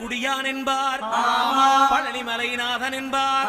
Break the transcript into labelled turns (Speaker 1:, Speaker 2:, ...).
Speaker 1: குடியான் என்பார். பழனிமலைநாதன் என்பார்.